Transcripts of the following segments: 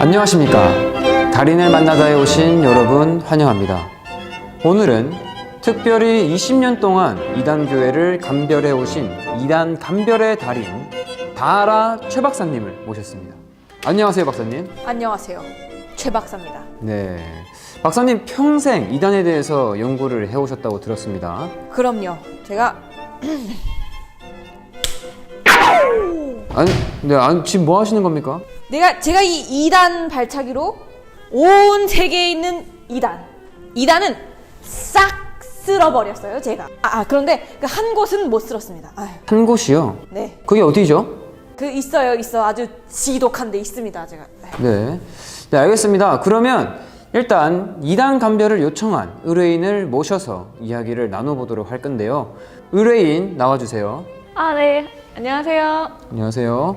안녕하십니까. 달인을 만나다에 오신 여러분 환영합니다. 오늘은 특별히 20년 동안 이단 교회를 감별해 오신 이단 감별의 달인 다라 최 박사님을 모셨습니다. 안녕하세요, 박사님. 안녕하세요. 최 박사입니다. 네. 박사님 평생 이단에 대해서 연구를 해 오셨다고 들었습니다. 그럼요. 제가 아니, 네, 아니, 지금 뭐 하시는 겁니까? 내가 제가 이 2단 발차기로 온 세계에 있는 2단. 2단은 싹 쓸어버렸어요, 제가. 아, 아, 그런데 그 한 곳은 못 쓸었습니다. 아유, 한 곳이요. 네. 그게 어디죠? 그 있어요, 있어. 아주 지독한 데 있습니다, 제가. 네. 네, 알겠습니다. 그러면 일단 이단 감별을 요청한 의뢰인을 모셔서 이야기를 나눠보도록 할 건데요. 의뢰인 나와주세요. 아, 네. 안녕하세요. 안녕하세요.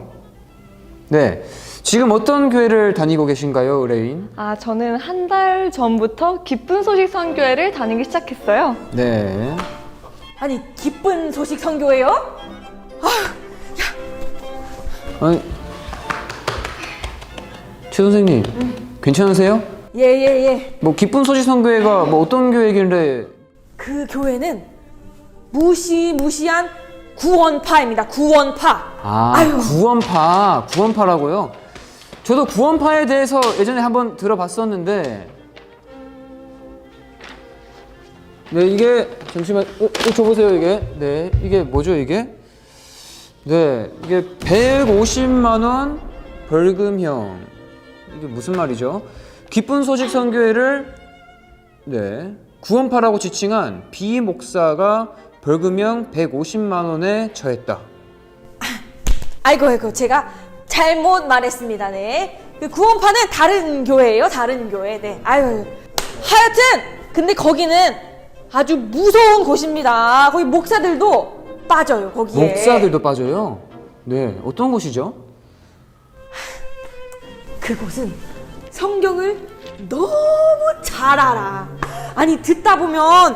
네. 지금 어떤 교회를 다니고 계신가요, 의뢰인? 아, 저는 한 달 전부터 기쁜 소식 선교회를 다니기 시작했어요. 네. 아니, 기쁜 소식 선교예요? 아니, 최 선생님, 괜찮으세요? 예, 예, 예. 뭐 기쁜 소식 선교회가 뭐 어떤 교회길래 그 교회는 무시무시한 구원파입니다. 구원파. 아, 아유. 구원파, 구원파라고요? 저도 구원파에 대해서 예전에 한번 들어봤었는데, 네, 이게, 잠시만, 어, 어, 줘보세요, 이게. 네, 이게 뭐죠, 이게? 네, 이게 150만 원 벌금형. 이게 무슨 말이죠? 기쁜 소식 선교회를, 네, 구원파라고 지칭한 비 목사가 벌금형 150만 원에 처했다. 아이고 아이고 제가 잘못 말했습니다. 네. 그 구원파는 다른 교회예요. 다른 교회. 네. 아유. 하여튼 근데 거기는 아주 무서운 곳입니다. 거기 목사들도 빠져요. 거기에. 목사들도 빠져요? 네, 어떤 곳이죠? 그곳은 성경을 너무 잘 알아. 아니 듣다 보면 아,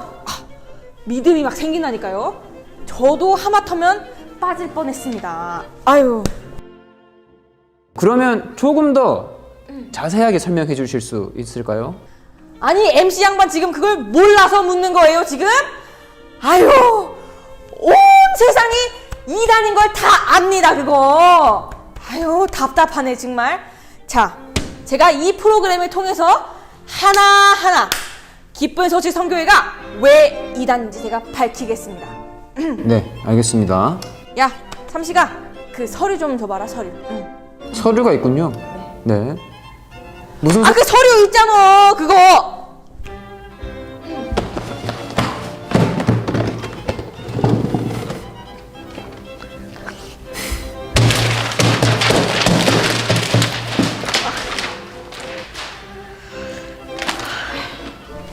믿음이 막 생긴다니까요. 저도 하마터면 빠질 뻔했습니다. 아유. 그러면 조금 더 자세하게 설명해 주실 수 있을까요? 아니 MC 양반 지금 그걸 몰라서 묻는 거예요 지금? 아유 온 세상이 이단인 걸다 압니다 그거 아유 답답하네 정말 자 제가 이 프로그램을 통해서 하나하나 기쁜 소식 선교회가 왜 이단인지 제가 밝히겠습니다 네, 알겠습니다. 야 삼시가 그 서류 좀 줘봐라 서류 응. 서류가 있군요. 네. 무슨 서... 아그 서류 있잖아 그거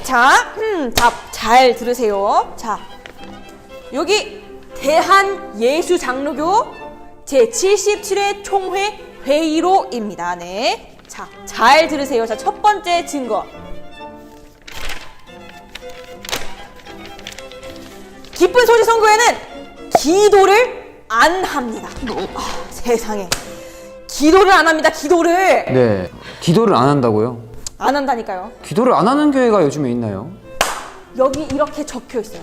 자, 음, 답잘 들으세요. 자, 여기 대한 예수 장로교 제 77회 총회 회의로입니다. 네. 자, 잘 들으세요. 자, 첫 번째 증거. 기쁜 소식 선교회는 기도를 안 합니다. 아, 세상에. 기도를 안 합니다. 기도를 네. 기도를 안 한다고요? 안 한다니까요. 기도를 안 하는 교회가 요즘에 있나요? 여기 이렇게 적혀 있어요.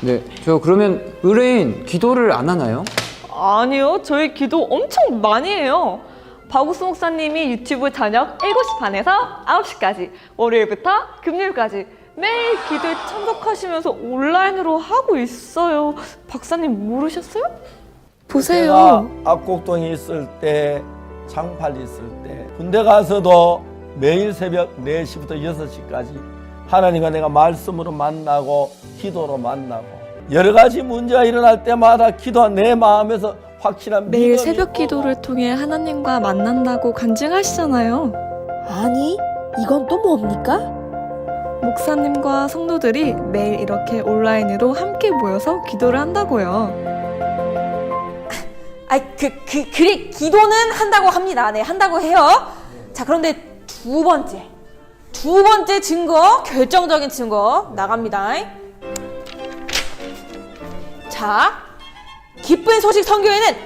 네. 저 그러면 의뢰인 기도를 안 하나요? 아니요. 저희 기도 엄청 많이 해요. 박우수 목사님이 유튜브 저녁 7시 반에서 9시까지, 월요일부터 금요일까지 매일 기도에 참석하시면서 온라인으로 하고 있어요. 박사님 모르셨어요? 제가 압곡동에 있을 때 장팔 있을 때 군대 가서도 매일 새벽 4시부터 6시까지 하나님과 내가 말씀으로 만나고 기도로 만나고 여러 가지 문제가 일어날 때마다 기도 내 마음에서 확실한 매일 새벽 기도를 통해 하나님과 만난다고 간증하시잖아요. 아니, 이건 또 뭡니까? 목사님과 성도들이 매일 이렇게 온라인으로 함께 모여서 기도를 한다고요. 아이 그, 그, 그래 기도는 한다고 합니다. 네, 한다고 해요. 자, 그런데 두 번째. 두 번째 증거, 결정적인 증거 나갑니다. 자, 기쁜 소식 선교회는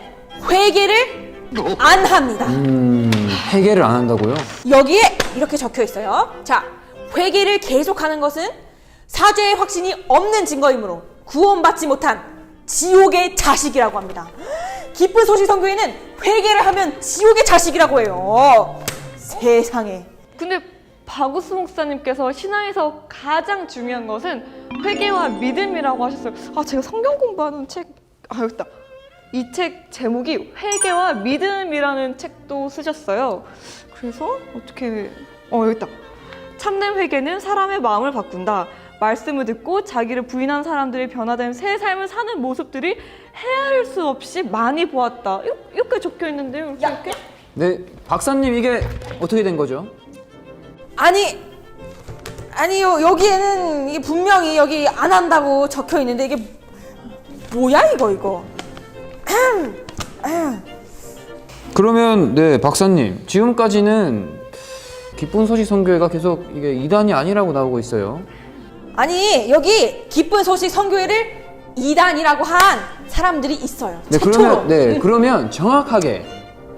회개를 안 합니다. 음, 회개를 안 한다고요? 여기에 이렇게 적혀 있어요. 자, 회개를 계속하는 것은 사죄의 확신이 없는 증거이므로 구원받지 못한 지옥의 자식이라고 합니다. 기쁜 소식 선교회는 회개를 하면 지옥의 자식이라고 해요. 세상에. 근데 바구스 목사님께서 신앙에서 가장 중요한 것은 회개와 믿음이라고 하셨어요. 아, 제가 성경 공부하는 책, 아, 여기 있다. 이 책 제목이 회개와 믿음이라는 책도 쓰셨어요. 그래서 어떻게, 어, 여기 있다. 참된 회개는 사람의 마음을 바꾼다. 말씀을 듣고 자기를 부인한 사람들이 변화된 새 삶을 사는 모습들이 헤아릴 수 없이 많이 보았다. 이렇게, 이렇게 적혀 있는데요. 이렇게? 네, 박사님 이게 어떻게 된 거죠? 아니, 아니요, 여기에는 이게 분명히 여기 안 한다고 적혀 있는데 이게 뭐야, 이거, 이거. 그러면 네, 박사님 지금까지는 기쁜 소식 선교회가 계속 이게 이단이 아니라고 나오고 있어요. 아니, 여기 기쁜 소식 선교회를 이단이라고 한 사람들이 있어요. 네, 최초로. 그러면 네, 그러면 정확하게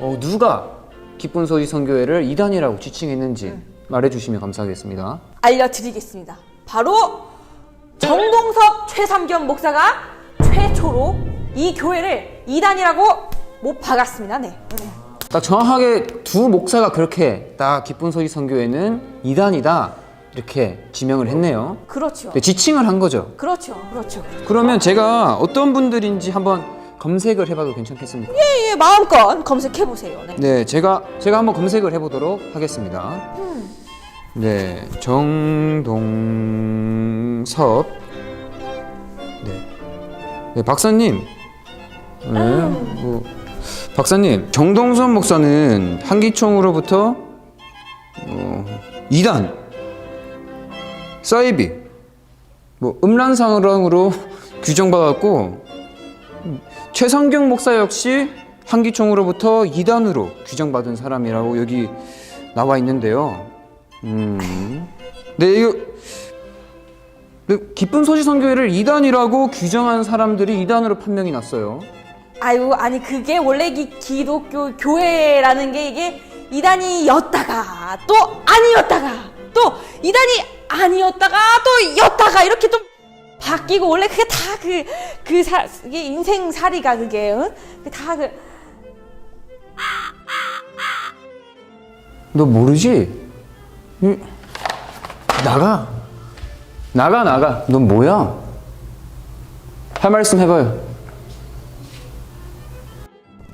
어, 누가 기쁜 소식 선교회를 이단이라고 지칭했는지 말해주시면 감사하겠습니다. 알려드리겠습니다. 바로 정동섭 최삼겸 목사가 최초로 이 교회를 이단이라고 못 박았습니다. 네. 딱 정확하게 두 목사가 그렇게 딱 기쁜 소식 선교회는 이단이다 이렇게 지명을 했네요. 그렇죠. 네, 지칭을 한 거죠. 그렇죠. 그렇죠. 그러면 제가 어떤 분들인지 한번 검색을 해봐도 괜찮겠습니까? 예, 예, 마음껏 검색해 보세요. 네. 네, 제가 제가 한번 검색을 해보도록 하겠습니다. 음. 네, 정동섭. 네, 네 박사님. 네, 뭐 박사님, 정동섭 목사는 한기총으로부터 어, 2단 사이비 뭐 음란상으로 규정받았고 최성경 목사 역시 한기총으로부터 이단으로 규정받은 사람이라고 여기 나와 있는데요. 음. 네, 이거 네, 기쁜 소식 선교회를 이단이라고 규정한 사람들이 이단으로 판명이 났어요. 아유, 아니 그게 원래 이 기독교 교회라는 게 이게 이단이었다가 또 아니었다가 또 이단이 아니었다가 또 였다가 이렇게 좀 바뀌고 원래 그게 다그그사 이게 인생 살이가 그게 응? 다그 너 모르지? 응. 나가. 나가 나가. 넌 뭐야? 할 말씀 해봐요.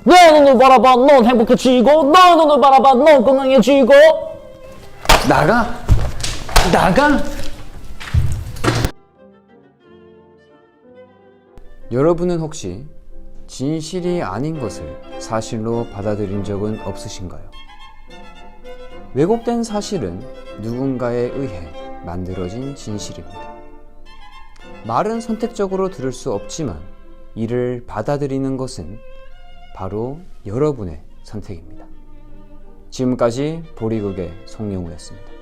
내 눈을 바라봐 넌 행복해지고 너 눈을 바라봐 넌 건강해지고 나가. 나가. 여러분은 혹시 진실이 아닌 것을 사실로 받아들인 적은 없으신가요? 왜곡된 사실은 누군가에 의해 만들어진 진실입니다. 말은 선택적으로 들을 수 없지만 이를 받아들이는 것은 바로 여러분의 선택입니다. 지금까지 보리국의 송영우였습니다.